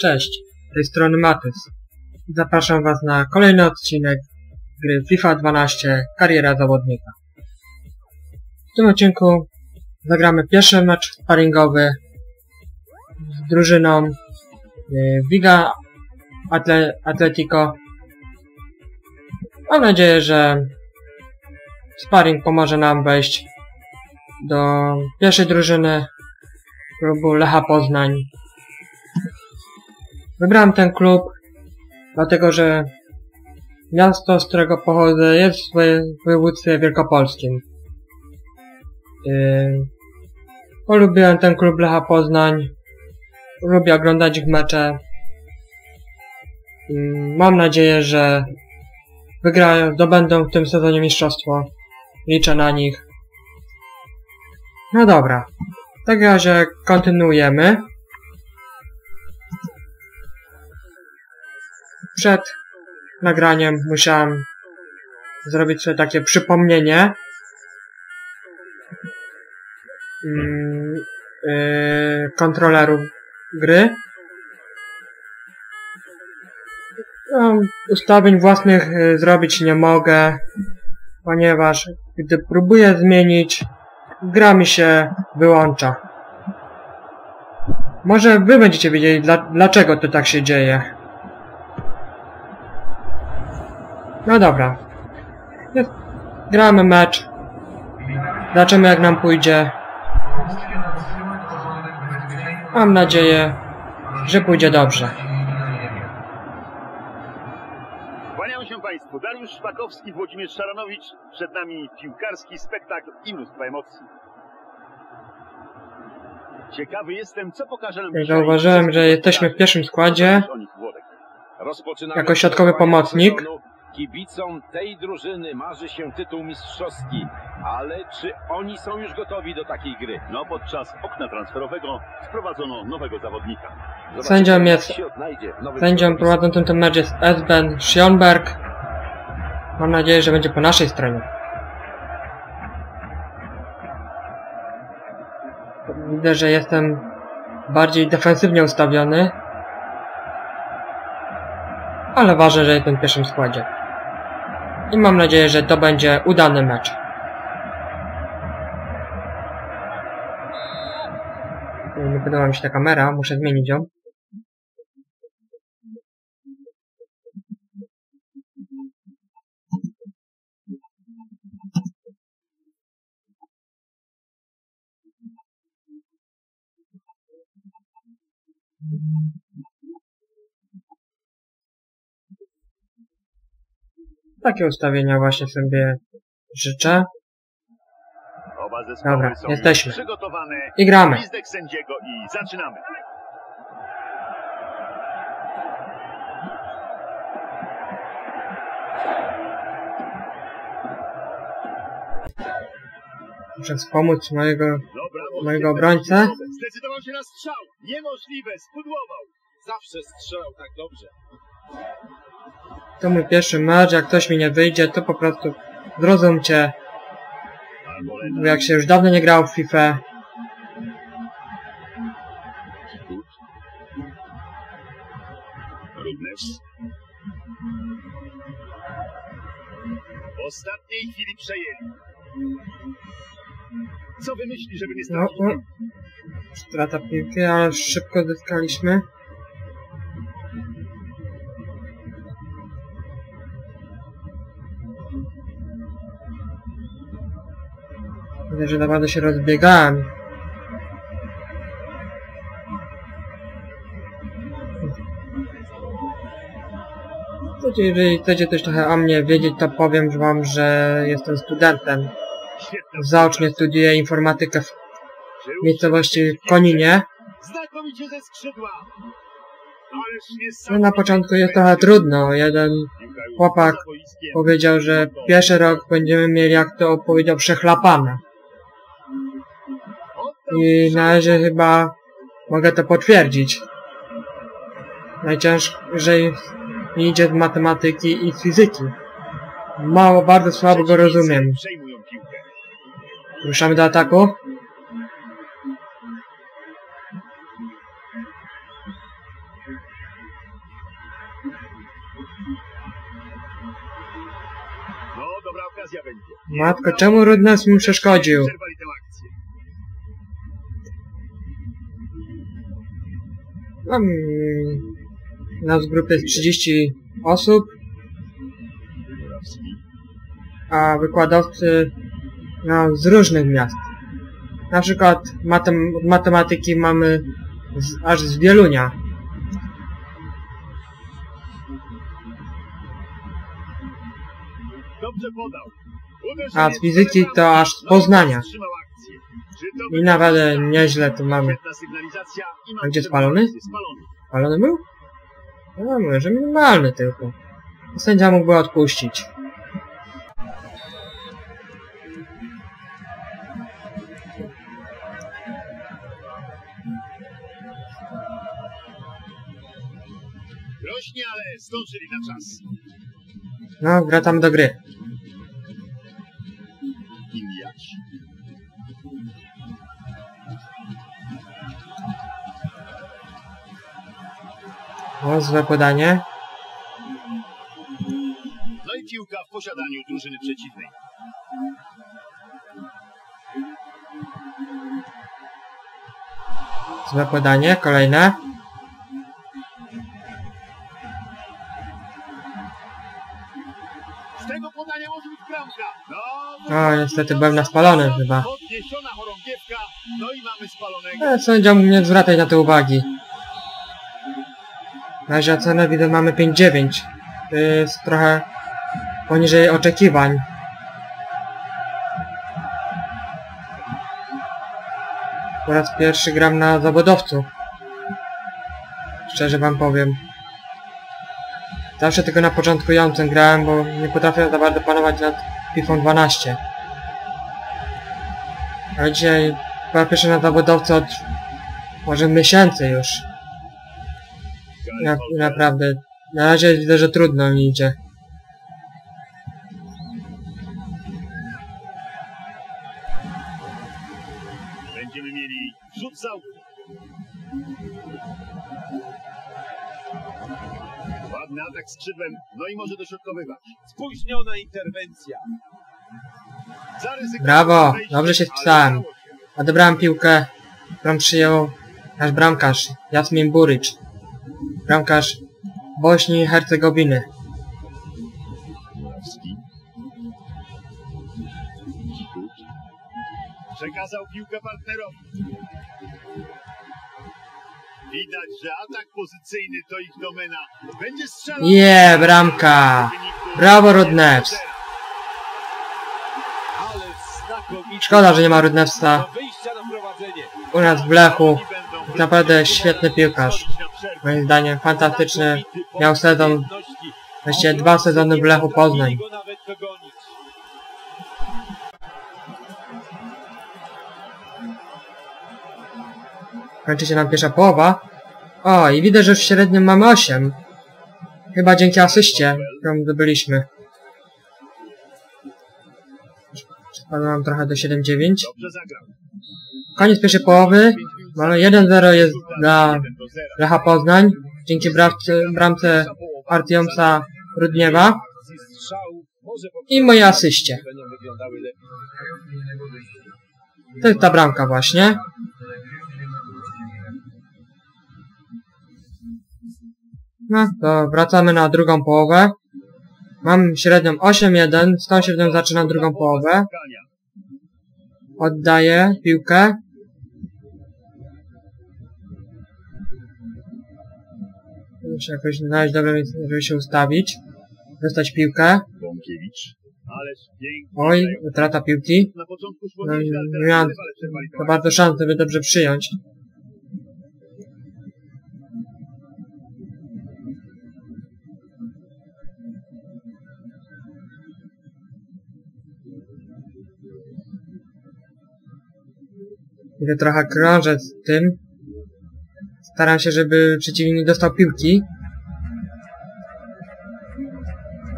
Cześć, z tej strony Matys. Zapraszam Was na kolejny odcinek gry FIFA 12 Kariera Zawodnika. W tym odcinku zagramy pierwszy mecz sparingowy z drużyną y, Viga Atle Atletico. Mam nadzieję, że sparring pomoże nam wejść do pierwszej drużyny klubu Lecha Poznań Wybrałem ten klub, dlatego że miasto, z którego pochodzę, jest w województwie wielkopolskim. Yy, polubiłem ten klub Lecha Poznań. Lubię oglądać ich mecze. Yy, mam nadzieję, że wygrają, zdobędą w tym sezonie mistrzostwo. Liczę na nich. No dobra. W takim razie kontynuujemy. Przed nagraniem musiałem zrobić sobie takie przypomnienie yy, kontrolerów gry. No, ustawień własnych yy, zrobić nie mogę, ponieważ gdy próbuję zmienić, gra mi się wyłącza. Może wy będziecie wiedzieli, dla, dlaczego to tak się dzieje. No dobra. Gramy mecz. Zobaczymy jak nam pójdzie. Mam nadzieję, że pójdzie dobrze. Kłaniam się Państwu. Dariusz Szpakowski, Włodzimierz Szaranowicz. Przed nami piłkarski spektakl i mnóstwo emocji. Ciekawy jestem, co pokaże nam Zauważyłem, że jesteśmy w pierwszym składzie. Jako środkowy pomocnik. Kibicom tej drużyny marzy się tytuł mistrzowski, ale czy oni są już gotowi do takiej gry? No, podczas okna transferowego wprowadzono nowego zawodnika. Zobaczymy, Sędzią jest- Sędzią prowadzącym ten mecz jest Esben Schionberg. Mam nadzieję, że będzie po naszej stronie. Widzę, że jestem bardziej defensywnie ustawiony. Ale ważne, że jestem w pierwszym składzie. I mam nadzieję, że to będzie udany mecz. Nie podoba mi się ta kamera, muszę zmienić ją. Takie ustawienia właśnie sobie życzę. Dobra, jesteśmy. I gramy. Muszę wspomóc mojego, mojego obrońcę. Zdecydował się na strzał. Niemożliwe, spudłował. Zawsze strzelał tak dobrze. To mój pierwszy mecz, jak ktoś mi nie wyjdzie, to po prostu zrozumcie, bo jak się już dawno nie grało w FIFA. W ostatniej chwili przejęli. Co wymyśli, żeby nie No, stracić? no. Strata piłki, ale szybko zyskaliśmy. Widzę, że naprawdę się rozbiegałem. Jeżeli chcecie coś trochę o mnie wiedzieć, to powiem wam, że jestem studentem. Zaocznie studiuję informatykę w miejscowości Koninie. No na początku jest trochę trudno. Jeden chłopak powiedział, że pierwszy rok będziemy mieli, jak to powiedział, przechlapane i należy chyba, mogę to potwierdzić. Najciężej idzie z matematyki i fizyki. Mało, bardzo słabo go rozumiem. Ruszamy do ataku. Matko, czemu Rudnas mi przeszkodził? Akcję. Mam... Nas w grupie jest 30 osób, a wykładowcy no, z różnych miast. Na przykład matem od matematyki mamy z, aż z Wielunia. Dobrze podał. A z fizyki to aż z Poznania. Wstrzymał akcję. Czy to I naprawdę nieźle tu mamy. A gdzie spalony? Spalony. Palony był? No mówię, że minimalny tylko. Sędzia mógłby odpuścić. Groźnie, ale zdążyli na czas. No, wracamy do gry. O, złe podanie. No i piłka w posiadaniu drużyny przeciwnej. Złe podanie, kolejne. Z tego podania może być bramka. O, No, niestety byłem na spalonym chyba. Podniesiona chorągiewka. No i mamy spalonego. E, sędzia mógł nie zwracać na to uwagi. Na razie ocenę widzę mamy 5-9. To jest trochę poniżej oczekiwań. Po raz pierwszy gram na zawodowcu. Szczerze wam powiem. Zawsze tylko na początkującym grałem, bo nie potrafię za bardzo panować nad FIFA 12. Ale dzisiaj po raz pierwszy na zawodowcu od może miesięcy już. Na, naprawdę. Na razie widzę, że trudno mi idzie. Będziemy mieli rzut za. Ładny atak skrzydłem, no i może dośrodkowywać. Spóźniona interwencja. Brawo, dobrze się wpisałem. Odebrałem piłkę, którą przyjął nasz bramkarz, Jasmin Buricz. Bramkarz Bośni i Hercegowiny. Przekazał piłkę partnerowi. Widać, że atak pozycyjny to ich domena. Będzie strzelał. Je, bramka! Brawo, Rudnevs! Szkoda, że nie ma prowadzenie. u nas w Blechu. Naprawdę świetny piłkarz. Moim zdaniem fantastyczny. Miał sezon, właściwie dwa sezony w Blechu Poznań. Kończy się nam pierwsza połowa. O, i widać, że już średnio mamy 8. Chyba dzięki asyście, którą zdobyliśmy. Spadło nam trochę do 7-9. Dobrze zagrał. Koniec pierwszej połowy. Mamy 1-0 jest dla 1 do 0. Lecha Poznań. Dzięki bramce, bramce Artiomsa Rudniewa i mojej asyście. To jest ta bramka właśnie. No, to wracamy na drugą połowę. Mam średnią 8-1, z tą średnią zaczynam drugą połowę. Oddaję piłkę. Muszę jakoś znaleźć dobre miejsce, żeby się ustawić. Dostać piłkę. Bąkiewicz. Oj, utrata piłki. Na początku szło No, miałem za bardzo szans, żeby dobrze przyjąć. Idę trochę krążę z tym. Staram się, żeby przeciwnik nie dostał piłki.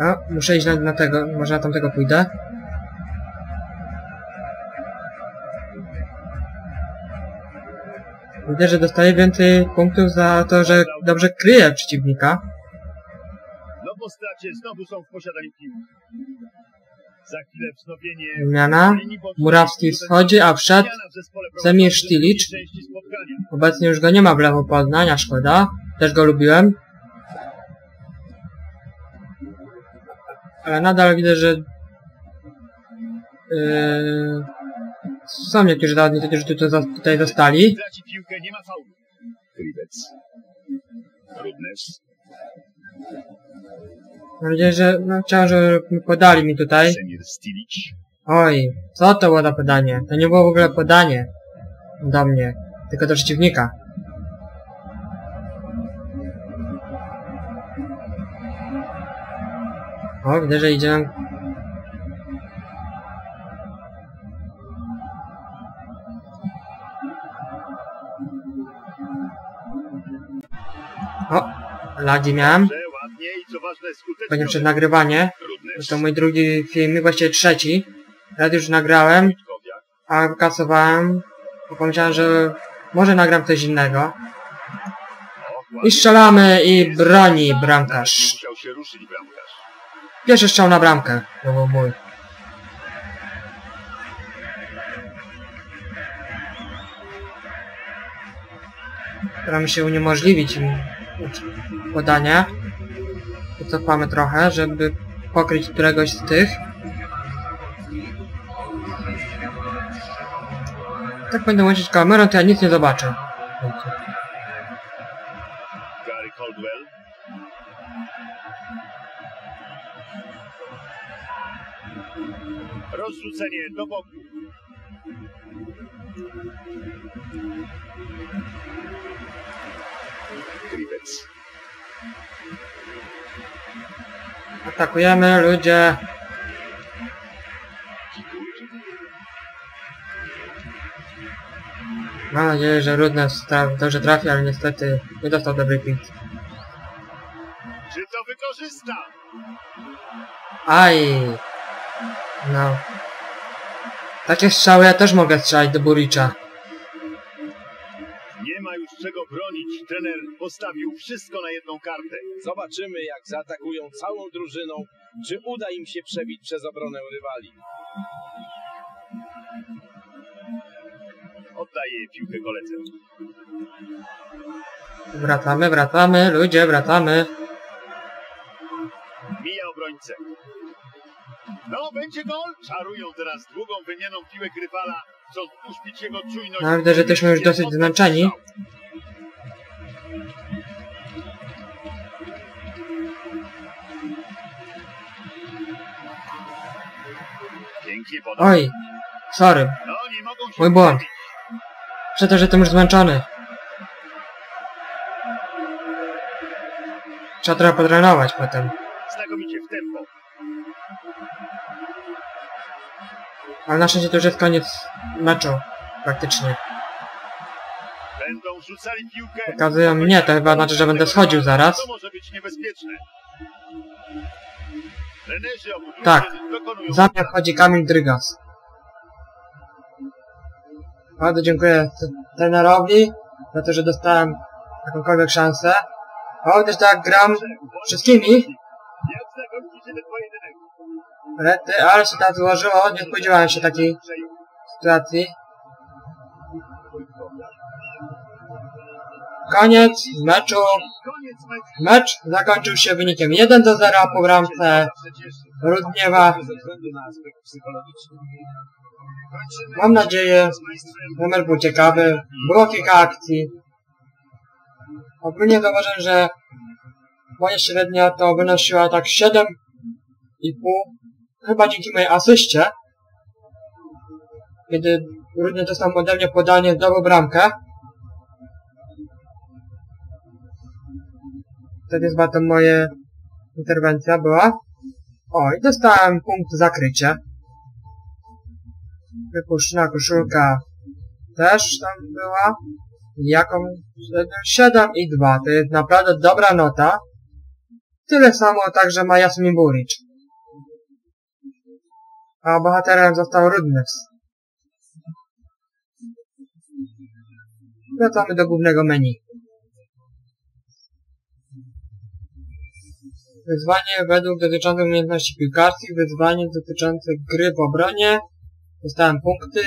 A, muszę iść na, na tego, może na tamtego pójdę. Widzę, że dostaję więcej punktów za to, że dobrze kryje przeciwnika. No po stracie znowu są w posiadaniu piłki. Bocznej. Murawski schodzi, a wszedł Zmiana Semir spotkania. Obecnie już go nie ma w Lechu Poznań, a szkoda. Też go lubiłem. Ale nadal widzę, że yy, są niektórzy zawodnicy, którzy tu, tu, tutaj zostali. Traci Mam nadzieję, że no, chciałem, żeby podali mi tutaj. Oj, co to było za podanie? To nie było w ogóle podanie do mnie, tylko do przeciwnika. O, widzę, że idziemy. O, lagi miałem, będzie przed nagrywanie. To mój drugi film, właściwie trzeci. Raz już nagrałem, a kasowałem, bo pomyślałem, że może nagram coś innego. I strzelamy i broni bramkarz. Pierwszy strzał na bramkę, to był mój. Staramy się uniemożliwić im podanie. Wycofamy trochę, żeby pokryć któregoś z tych. Tak będę łączyć kamerą, to ja nic nie zobaczę. Rozrzucenie do boku. Krivec. Atakujemy, ludzie. Mam nadzieję, że tra- dobrze trafi, ale niestety nie dostał dobrej piłki. Czy to wykorzysta? Aj! No. Takie strzały ja też mogę strzelać do Buricza. Czego bronić. Trener postawił wszystko na jedną kartę. Zobaczymy, jak zaatakują całą drużyną. Czy uda im się przebić przez obronę rywali. Oddaje piłkę koledze. Wracamy, wracamy, ludzie, wracamy. Mija obrońcę. No, będzie gol. Czarują teraz długą wymianą piłek rywala. Chcą uśpić jego czujność. No, widzę, że jesteśmy już dosyć zmęczeni. Oj, sorry, No, Mój błąd. przez to, że jestem już zmęczony. Trzeba trochę potrenować potem. Znakomicie w tempo. Ale na szczęście to już jest koniec meczu, praktycznie. Będą rzucali piłkę. Pokazują mnie, to chyba znaczy, że będę schodził zaraz. To może być niebezpieczne. Tak. Za mnie wchodzi Kamil Drygas. Bardzo dziękuję trenerowi za to, że dostałem jakąkolwiek szansę. O, też tak gram wszystkimi. Rety, ale się tak złożyło, nie spodziewałem się takiej sytuacji. Koniec meczu. Mecz zakończył się wynikiem 1 do 0 po bramce. Rudniewa. Mam nadzieję, że mecz był ciekawy. Było kilka akcji. Ogólnie zauważyłem, że moja średnia to wynosiła tak 7,5. Chyba dzięki mojej asyście. Kiedy Rudnie dostał ode mnie podanie, zdobył bramkę. Wtedy chyba to moja interwencja była. O, i dostałem punkt zakrycie. Wypuszczona koszulka też tam była. Jaką? 7 i 2. To jest naprawdę dobra nota. Tyle samo także ma Jasmin Buric. A bohaterem został Rudnes. Wracamy do głównego menu. Wyzwanie według dotyczące umiejętności piłkarskich, wyzwanie dotyczące gry w obronie. Dostałem punkty,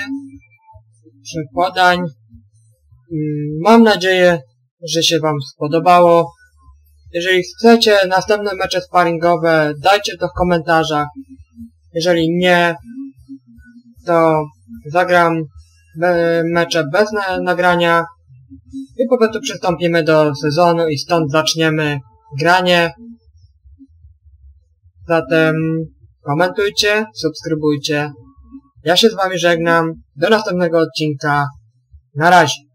przekładań. Mm, Mam nadzieję, że się Wam spodobało. Jeżeli chcecie następne mecze sparingowe, dajcie to w komentarzach. Jeżeli nie, to zagram be- mecze bez na nagrania i po prostu przystąpimy do sezonu i stąd zaczniemy granie. Zatem komentujcie, subskrybujcie. Ja się z wami żegnam. Do następnego odcinka. Na razie.